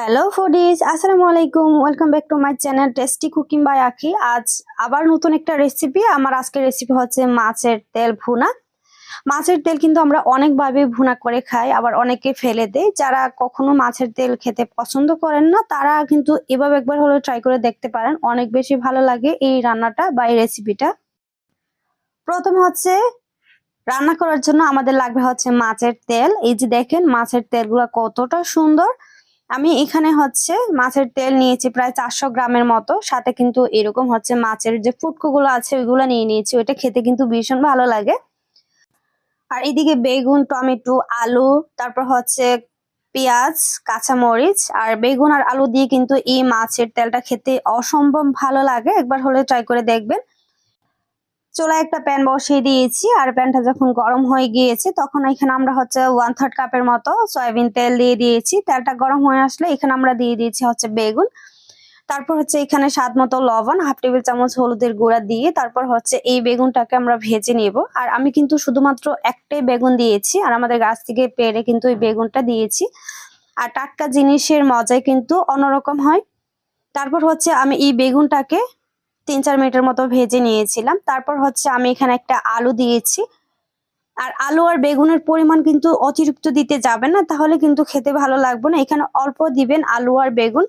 Hello foodies আসসালামু আলাইকুম welcome back to my channel tasty cooking by Akhi আজ আবার নতুন একটা রেসিপি আমার আজকের রেসিপি হচ্ছে মাছের তেল ভুনা। মাছের তেল কিন্তু আমরা অনেকভাবে ভুনা করে খাই, আবার অনেকে ফেলে দেয়। যারা কখনো মাছের তেল খেতে পছন্দ করেন না, তারা কিন্তু এভাবে একবার হলে ট্রাই করে দেখতে পারেন। অনেক বেশি ভালো লাগে এই রান্নাটা বা এই রেসিপিটা প্রথমে হচ্ছে রান্না করার জন্য আমাদের লাগবে হচ্ছে মাছের তেল। এই যে দেখেন, মাছের তেলগুলো কতটা সুন্দর। আমি এখানে হচ্ছে মাছের তেল নিয়েছি প্রায় চারশো গ্রামের মতো। সাথে কিন্তু এরকম হচ্ছে মাছের যে ফুটকোগুলো আছে, ওইগুলো নিয়ে নিয়েছি। ওইটা খেতে কিন্তু ভীষণ ভালো লাগে। আর এদিকে বেগুন, টমেটো, আলু, তারপর হচ্ছে পেঁয়াজ, কাঁচামরিচ আর বেগুন আর আলু দিয়ে কিন্তু এই মাছের তেলটা খেতে অসম্ভব ভালো লাগে। একবার হলে ট্রাই করে দেখবেন। চুলায় একটা প্যান বসিয়ে দিয়েছি আর প্যানটা যখন গরম হয়ে গিয়েছে তখন এখানে আমরা হচ্ছে ওয়ান থার্ড কাপের মতো সয়াবিন তেল দিয়ে দিয়েছি। তেলটা গরম হয়ে আসলে এখানে আমরা দিয়ে দিয়েছি হচ্ছে বেগুন। তারপর হচ্ছে এখানে স্বাদ মতো লবণ, হাফ টেবিল চামচ হলুদের গুঁড়া দিয়ে তারপর হচ্ছে এই বেগুনটাকে আমরা ভেজে নেব। আর আমি কিন্তু শুধুমাত্র একটাই বেগুন দিয়েছি আর আমাদের গাছ থেকে পেরে কিন্তু এই বেগুনটা দিয়েছি। আর টাটকা জিনিসের মজাই কিন্তু অন্যরকম হয়। তারপর হচ্ছে আমি এই বেগুনটাকে তিন চার মিনিটের মতো ভেজে নিয়েছিলাম। তারপর হচ্ছে আমি এখানে একটা আলু দিয়েছি। আর আলু আর বেগুনের পরিমাণ কিন্তু অতিরিক্ত দিতে যাবে না, তাহলে কিন্তু খেতে ভালো লাগবে না। এখানে অল্প দিবেন আলু আর বেগুন।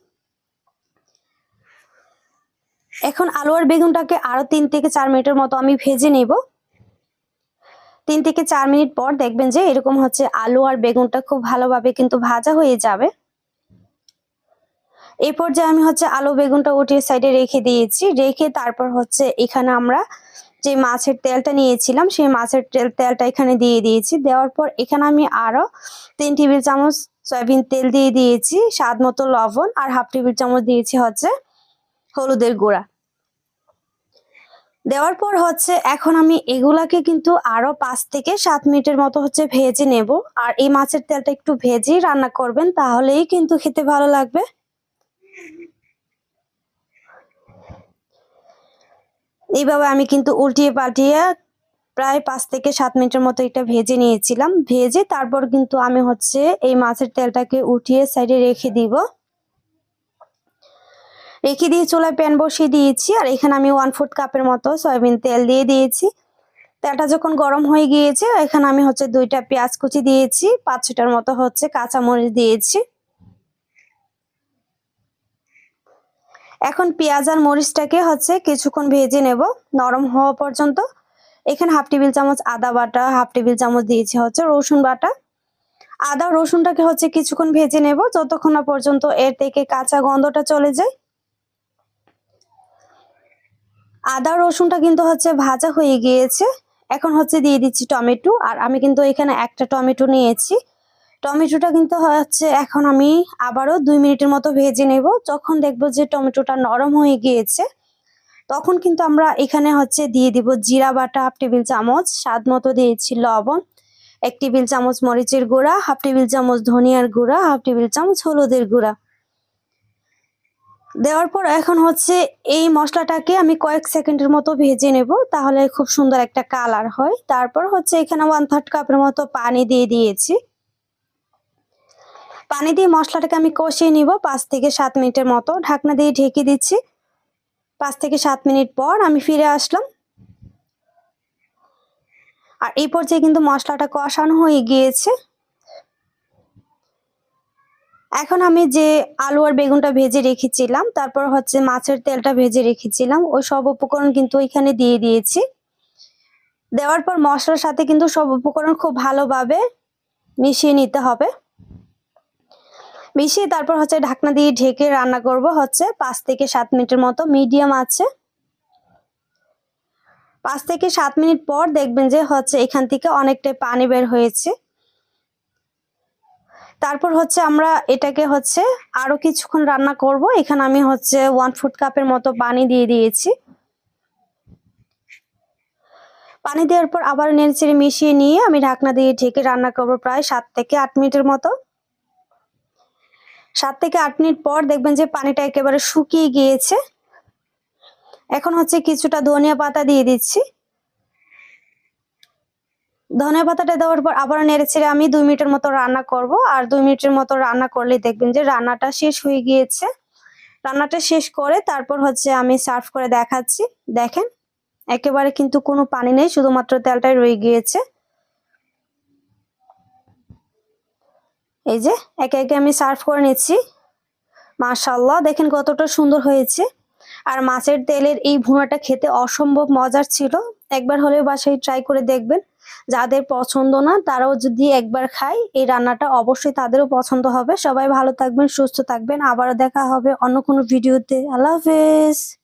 এখন আলু আর বেগুনটাকে আরও তিন থেকে চার মিনিটের মতো আমি ভেজে নেব। তিন থেকে চার মিনিট পর দেখবেন যে এরকম হচ্ছে আলু আর বেগুনটা খুব ভালোভাবে কিন্তু ভাজা হয়ে যাবে। এই পর্যায়ে আমি হচ্ছে আলু বেগুনটা উঠিয়ে সাইডে রেখে দিয়েছি। রেখে তারপর হচ্ছে এখানে আমরা যে মাছের তেলটা নিয়েছিলাম, সেই মাছের তেল, তেলটা এখানে দিয়ে দিয়েছি। দেওয়ার পর এখানে আমি আরও তিন টেবিল চামচ সয়াবিন তেল দিয়ে দিয়েছি, স্বাদ মতো লবণ আর হাফ টেবিল চামচ দিয়েছি হচ্ছে হলুদের গুঁড়া। দেওয়ার পর হচ্ছে এখন আমি এগুলাকে কিন্তু আরও পাঁচ থেকে সাত মিনিটের মতো হচ্ছে ভেজে নেব। আর এই মাছের তেলটা একটু ভেজেই রান্না করবেন, তাহলেই কিন্তু খেতে ভালো লাগবে। এইভাবে আমি কিন্তু উল্টিয়ে পাল্টিয়ে প্রায় পাঁচ থেকে সাত মিনিটের মতো এটা ভেজে নিয়েছিলাম। ভেজে তারপর কিন্তু আমি হচ্ছে এই মাছের তেলটাকে উঠিয়ে সাইডে রেখে দিব। রেখে দিয়ে চুলায় প্যান বসিয়ে দিয়েছি আর এখানে আমি ওয়ান ফুট কাপের মতো সয়াবিন তেল দিয়ে দিয়েছি। তেলটা যখন গরম হয়ে গিয়েছে, এখানে আমি হচ্ছে দুইটা পেঁয়াজ কুচি দিয়েছি, পাঁচ ছটার মতো হচ্ছে কাঁচামরিচ দিয়েছি। এখন পেঁয়াজ আর মরিচটাকে হচ্ছে কিছুক্ষণ ভেজে নেব, নরম হওয়া পর্যন্ত। এখানে হাফ টেবিল চামচ আদা বাটা, হাফ টেবিল চামচ দিয়েছি হচ্ছে রসুন বাটা। আদা রসুনটাকে হচ্ছে কিছুক্ষণ ভেজে নেব, যতক্ষণ না পর্যন্ত এর থেকে কাঁচা গন্ধটা চলে যায়। আদা রসুনটা কিন্তু হচ্ছে ভাজা হয়ে গিয়েছে। এখন হচ্ছে দিয়ে দিচ্ছি টমেটো, আর আমি কিন্তু এখানে একটা টমেটো নিয়েছি। টমেটোটা কিন্তু হচ্ছে এখন আমি আবারও দুই মিনিটের মতো ভেজে নেব। যখন দেখব যে টমেটোটা নরম হয়ে গিয়েছে, তখন কিন্তু আমরা এখানে হচ্ছে দিয়ে দিব জিরা বাটা হাফ টেবিল চামচ, স্বাদ মতো দিয়েছি লবণ, এক টেবিল চামচ মরিচের গুঁড়া, হাফ টেবিল চামচ ধনিয়ার গুঁড়া, হাফ টেবিল চামচ হলুদের গুঁড়া। দেওয়ার পর এখন হচ্ছে এই মশলাটাকে আমি কয়েক সেকেন্ডের মতো ভেজে নেব, তাহলে খুব সুন্দর একটা কালার হয়। তারপর হচ্ছে এখানে ওয়ান থার্ড কাপের মতো পানি দিয়ে দিয়েছি। পানি দিয়ে মশলাটাকে আমি কষিয়ে নিব। পাঁচ থেকে সাত মিনিটের মতো ঢাকনা দিয়ে ঢেকে দিচ্ছি। পাঁচ থেকে সাত মিনিট পর আমি ফিরে আসলাম। আর এই পর্যায়ে কিন্তু মশলাটা কষানো হয়ে গিয়েছে। এখন আমি যে আলু আর বেগুনটা ভেজে রেখেছিলাম, তারপর হচ্ছে মাছের তেলটা ভেজে রেখেছিলাম, ওই সব উপকরণ কিন্তু ওইখানে দিয়ে দিয়েছি। দেওয়ার পর মশলার সাথে কিন্তু সব উপকরণ খুব ভালোভাবে মিশিয়ে নিতে হবে। মিশিয়ে তারপর হচ্ছে ঢাকনা দিয়ে ঢেকে রান্না করব হচ্ছে পাঁচ থেকে সাত মিনিটের মতো, মিডিয়াম আছে। পাঁচ থেকে সাত মিনিট পর দেখবেন যে হচ্ছে এখান থেকে অনেকটাই পানি বের হয়েছে। তারপর হচ্ছে আমরা এটাকে হচ্ছে আরও কিছুক্ষণ রান্না করব। এখানে আমি হচ্ছে ওয়ান ফুট কাপের মতো পানি দিয়ে দিয়েছি। পানি দেওয়ার পর আবার নেড়ে মিশিয়ে নিয়ে আমি ঢাকনা দিয়ে ঢেকে রান্না করব প্রায় সাত থেকে আট মিনিটের মতো। সাত থেকে আট মিনিট পর দেখবেন যে পানিটা একেবারে শুকিয়ে গিয়েছে। এখন হচ্ছে কিছুটা ধনিয়া পাতা দিয়ে দিচ্ছি। ধনিয়া পাতাটা দেওয়ার পর আবার নেড়ে ছেড়ে আমি দুই মিনিটের মতো রান্না করব। আর দুই মিনিটের মতো রান্না করলে দেখবেন যে রান্নাটা শেষ হয়ে গিয়েছে। রান্নাটা শেষ করে তারপর হচ্ছে আমি সার্ভ করে দেখাচ্ছি। দেখেন, একেবারে কিন্তু কোনো পানি নেই, শুধুমাত্র তেলটাই রয়ে গিয়েছে। এই যে, একে একে আমি সার্ভ করে নিচ্ছি। মাশাল্লাহ দেখেন কতটা সুন্দর হয়েছে। আর মাছের তেলের এই ভুনাটা খেতে অসম্ভব মজার ছিল। একবার হলেও বাসায় ট্রাই করে দেখবেন। যাদের পছন্দ না, তারাও যদি একবার খায়, এই রান্নাটা অবশ্যই তাদেরও পছন্দ হবে। সবাই ভালো থাকবেন, সুস্থ থাকবেন। আবারও দেখা হবে অন্য কোনো ভিডিওতে আল্লাহ হাফেজ।